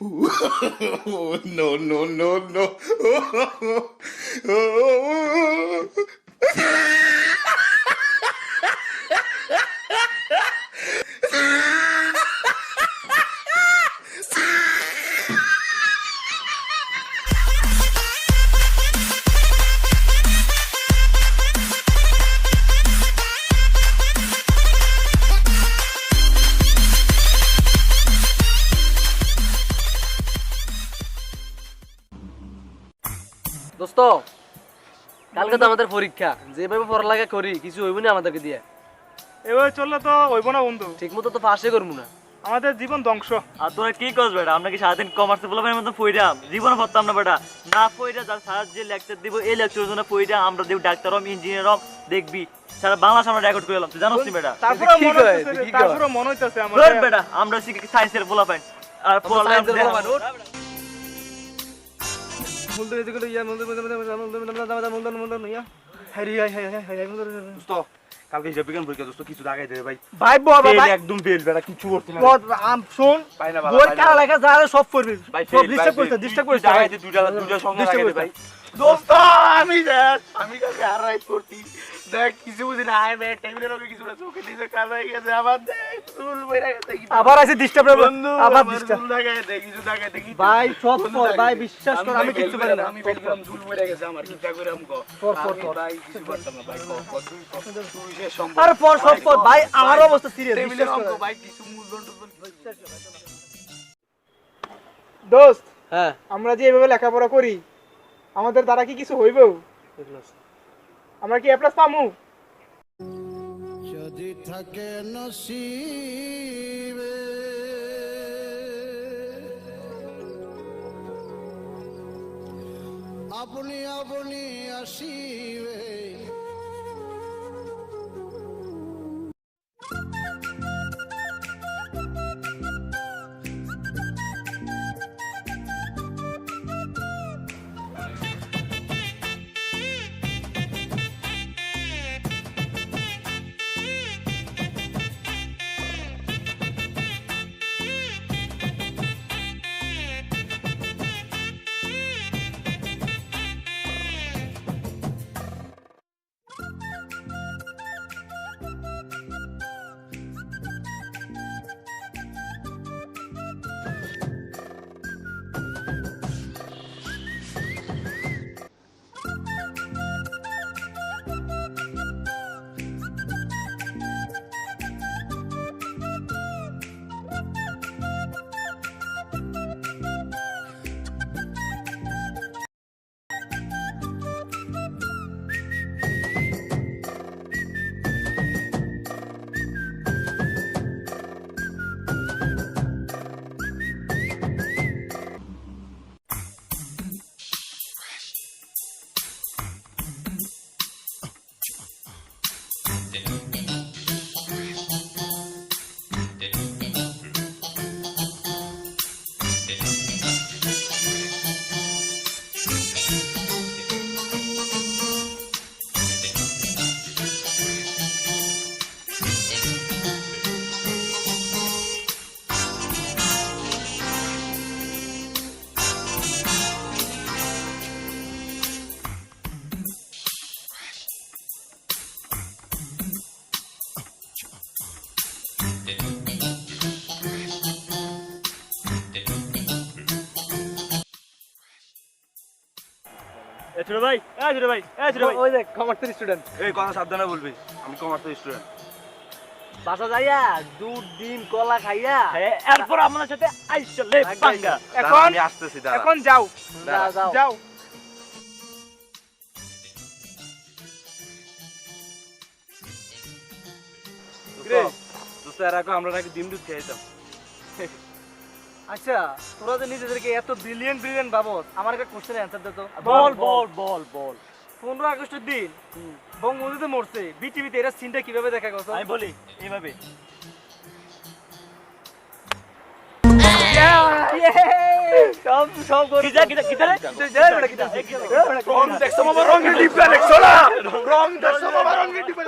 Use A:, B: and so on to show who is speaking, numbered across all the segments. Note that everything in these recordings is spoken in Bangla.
A: no, no, no, no.
B: Ah! কালকে তো আমাদের পরীক্ষা। যেভাবে পড়ালেখা করি কিছু হইব না আমাদেরকে দিয়ে।
C: এভাবে চললে তো হইব না বন্ধু।
B: ঠিক মতো তো পাশে করব না।
C: আমাদের জীবন ধ্বংস।
D: আর তোরা কি করছ বেটা? আমরা কি সারাদিন কমার্সে বলে মতো পড়াম জীবনে পড়তাম না বেটা। না পড়া যার সারা যে লেকচার দিব এই লেকচারের জন্য পড়া আমরা দেব ডাক্তার হম ইঞ্জিনিয়ার হম দেখবি। সারা বাংলা আমরা রেকর্ড করে এলাম। তুই জানোস নি বেটা?
C: তারপরে মনে? হইতেছে তারপরে মনে হইতেছে
D: ধর
C: আমাদের
D: বেটা আমরা সায়েন্সের বলা পাই আর
B: আমরা হাই হাই পোলাপাইন, দোস্ত
E: কালকে হিসাব বিজ্ঞান পরীক্ষা দোস্ত কিছু লাগাই দেবে ভাই
C: ভাই বাবা ভাই
E: একদম ফেল বেটা কিছু করতে না
C: আম শুন বই
E: না
C: লেখা যা সব
E: ভাই
C: সব ডিস্টার্ব করতে ডিস্টার্ব করতে
E: দুইটা দুইটা
C: সঙ্গে
E: লাগাই দে ভাই দোস্ত আমি দেখ আমি কালকে আর রাইট করতি দেখ কিছু বুঝি না আয় ভাই টেবিলের ওপরে কিছু না চোখে দিছে কাল গেছে আবার দেখ চুল বইরা গেছে
C: আবার আছে ডিস্টার্ব
E: বন্ধু
C: আবার ডিস্টার্ব
E: কিছু লাগাই দে
C: ভাই সব
E: বন্ধু
C: ভাই বিশ্বাস কর আমি
E: ভাই
C: পারি না।
E: আমি ফেল চুল বইরা গেছে আমার চিন্তা করে আমগো
C: কর, কর,
E: আমি
C: কর।
E: ভাই কিছু করতাম না ভাই কর কর তুই সে সম্ভব
C: আরে পর সব পর ভাই আমার অবস্থা সিরিয়াস বিশ্বাস কর।
E: ভাই কিছু মূলধন টুলধন
C: দোস্ত
B: হ্যাঁ।
C: আমরা যে এভাবে লেখাপড়া করি আমাদের দ্বারা কি কিছু হইব? আমরা কি এ প্লাস পামু?
F: যদি থাকে নসিবে, আপনি আপনি আসিবে।
D: ছোট ভাই এ ছোট ভাই এ ছোট ভাই।
C: ওই দেখ কমার্সের স্টুডেন্ট
E: এই কথা সাবধানে বলবি আমি কমার্সের স্টুডেন্ট
B: বাসা যাইয়া দুধ ডিম কলা খাইয়া
D: হ্যাঁ, এরপর আমাদের সাথে আইসা পাঙ্গা।
C: এখন
E: আসতেছি
C: এখন যাও।
B: যাও যাও।
C: যাও।
E: দোস্ত, দোস্ত এর আগে আমরা নাকি ডিম দুধ খেয়েছিলাম
C: আচ্ছা তোরা যে নিজেদেরকে এত ব্রিলিয়েন্ট ব্রিলিয়েন্ট ভাবস আমার একটা কোশ্চেন অ্যান্সার দে তো
D: বল বল বল বল
C: পনেরো আগস্টের দিন বঙ্গবন্ধুতে মরছে বিটিভিতে এরা সিনটা কীভাবে দেখা গেছে
D: আমি বলি এইভাবে
C: সব সব করে
D: কিটা কিটা কিটা রে
E: রং দেখছ বাবা রঙের ডিব্বা দেখছ না রং দেখছ বাবা রঙের ডিব্বা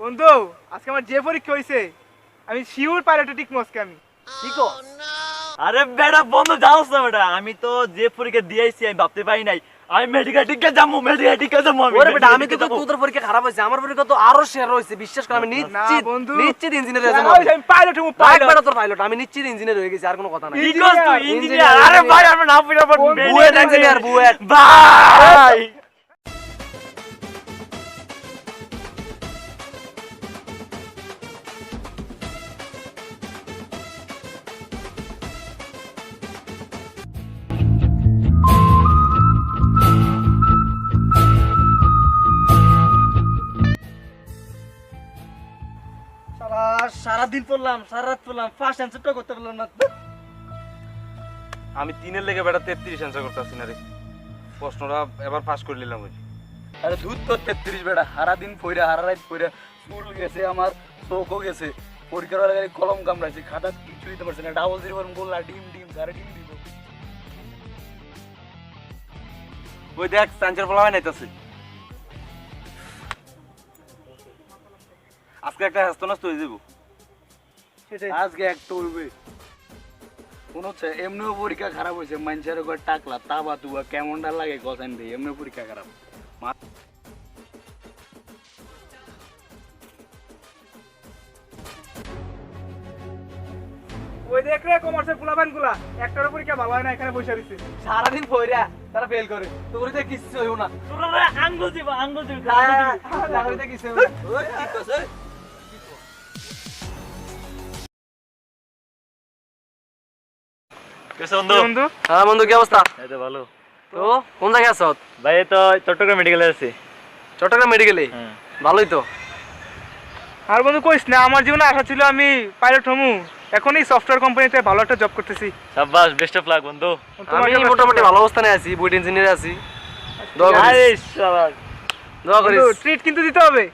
C: বন্ধু আজকে আমার যে পরীক্ষা হয়েছে আমি শিওর পাইলটে ঠিক মস্কে আমি
B: কি কো
D: আরে বেটা বন্ধু জানোস না বেটা। আমি তো যে পরীক্ষা দিয়েছি আমি ভাবতে পারি নাই। আমি মেডিকেল টিকে যাব মেডিকেল টিকে যাব
B: ওরে বেটা আমি
D: medical
B: তো
D: যাব।
B: তোদের পরীক্ষা খারাপ হয়েছে আমার পরীক্ষা তো আরও শেয়ার হয়েছে বিশ্বাস কর আমি নিশ্চিত
C: বন্ধু।
B: নিশ্চিত ইঞ্জিনিয়ার হয়ে যাব
C: আমি। পাইলট হব পাইলট
B: বেটা তোর পাইলট আমি নিশ্চিত ইঞ্জিনিয়ার হয়ে গেছি আর কোনো কথা নাই।
D: ইঞ্জিনিয়ার আরে ভাই আমরা না পড়া পড়
B: বুয়েট engineer, বুয়েট।
D: ভাই।
B: সারা সারাদিন পড়লাম সারা রাত পড়লাম ফার্স্ট অ্যান্সারটা করতে পারলাম না।
G: আমি তিনের লেগে বেটা তেত্রিশ অ্যান্সার করতেছি না রে। প্রশ্নটা এবার পাস করে নিলাম ওই।
E: আরে দুধ তো তেত্রিশ বেটা সারা দিন পইরা হারা রাত পইরা চুল গেছে আমার চোখও গেছে। পরীক্ষার হলে কলম কামড়াইছে খাতা কিছু দিতে পারছে না ডাবল জিরো গোল্লা ডিম ডিম সারা ডিম দিব
G: ওই দেখ সাঞ্চের ফলামে নাইতাছে আজকে একটা হাসতো নষ্ট হয়ে যাব।
E: আজকে একটা উঠবে কোন হচ্ছে এমনিও পরীক্ষা খারাপ হয়েছে মানুষের ঘর টাকলা তাবা তুবা কেমনটা লাগে গসান দিয়ে এমনি পরীক্ষা খারাপ।
C: ওই দেখ রে কমার্সের ফুলাবানগুলা একটার পরীক্ষা ভালো হয় না এখানে বসে রয়েছে।
B: সারাদিন পড়া তারা ফেল করে। তোর তো কিছু হইও না।
D: তোরা আঙ্গুল দিব আঙ্গুল দিব
B: চাকরিতে কিছু
D: বন্ধু?
B: হ্যাঁ বন্ধু কি অবস্থা?
D: এই তো ভালো।
B: তো কোন জায়গায় আছো?
D: ভাই তো চট্টগ্রাম মেডিকেলে আছি।
B: চট্টগ্রাম মেডিকেলে
D: হ্যাঁ।
B: ভালোই তো।
C: আর বন্ধু কইস না আমার জীবনে আশা ছিল আমি পাইলট হমু। এখন এই সফটওয়্যার কোম্পানিতে ভালো একটা জব করতেছি।
D: সাব্বাস বেস্ট অফ লাক বন্ধু।
B: আমি মোটামুটি। ভালো অবস্থানে আছি বুয়েট ইঞ্জিনিয়ার আছি। দোয়া করিস। দোয়া করিস।
C: ট্রিট কিন্তু দিতে হবে।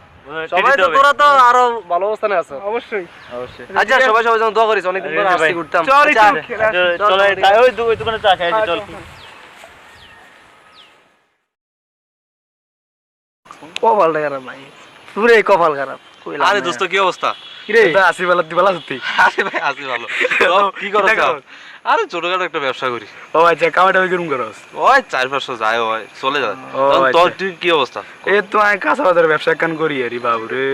B: সবাই তো তোরা তো আরও ভালো অবস্থানে আছো।
C: অবশ্যই।
D: অবশ্যই।
B: আচ্ছা সবাই সবাই যেন দোয়া করিস অনেকদিন পর
D: আরে
B: আসছি ঘুরতাম।
C: চল
B: আচ্ছা,
D: চল ওই ওই দোকানে চা খাই চল।
B: কপালটা খারাপ ভাই। পুরে কপাল খারাপ।
G: আরে দোস্ত কি অবস্থা?
B: কিরে?
E: আসি বেলা দিবেলা সত্যি
G: আরে ভাই আছি ভালো। কি করছ? আরে ছোটখাটো একটা ব্যবসা করি।
E: ও আচ্ছা কামাটা ওই কিরম করস
G: ওই চার পাঁচশো যায় ওই চলে যায়।
E: আচ্ছা।
G: তোর তুই কি অবস্থা?
E: এ তো আমি কাঁচা বাজার ব্যবসা কান করি আরে বাবু রে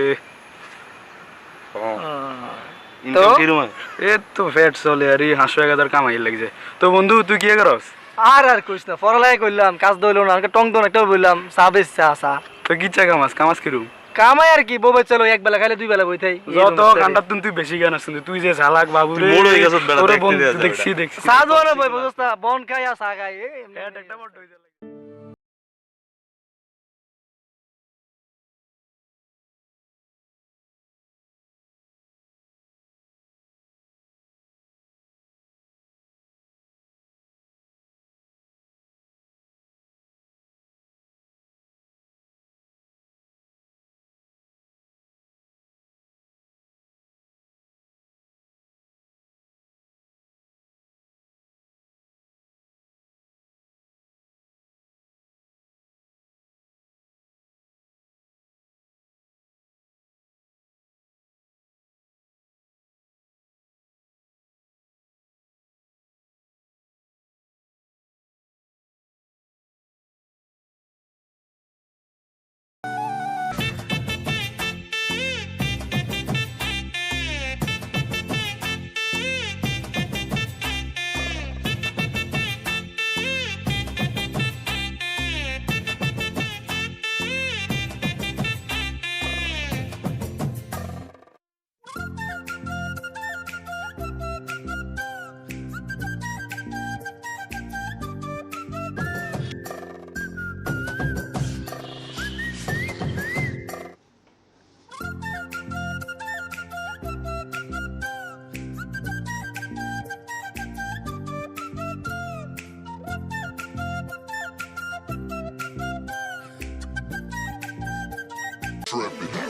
E: এ তো ফ্যাট চলে আরে হাঁসশো এক হাজার কামাই লাগছে। তো বন্ধু তুই কি করস?
B: আর আর কইস না পড়ালেখা করলাম কাজ দইলো না টং টং একটা বললাম চা বেশ চা চা
E: তো কি চা কামাস? কামাস কিরম
B: কামাই আর কি বউ চলো এক বেলা খাইলে দুই বেলা বই থাই
E: যত কান্ডার তুই তুই বেশি গান শুনতে তুই যে ঝালাক বাবু রে
G: মোড় হয়ে গেছ যায়
E: দেখছি দেখছি
B: দোয়ানো বই বুঝতা বন খাই আর চা খাই
E: একটা বড় হইছে
F: trapping.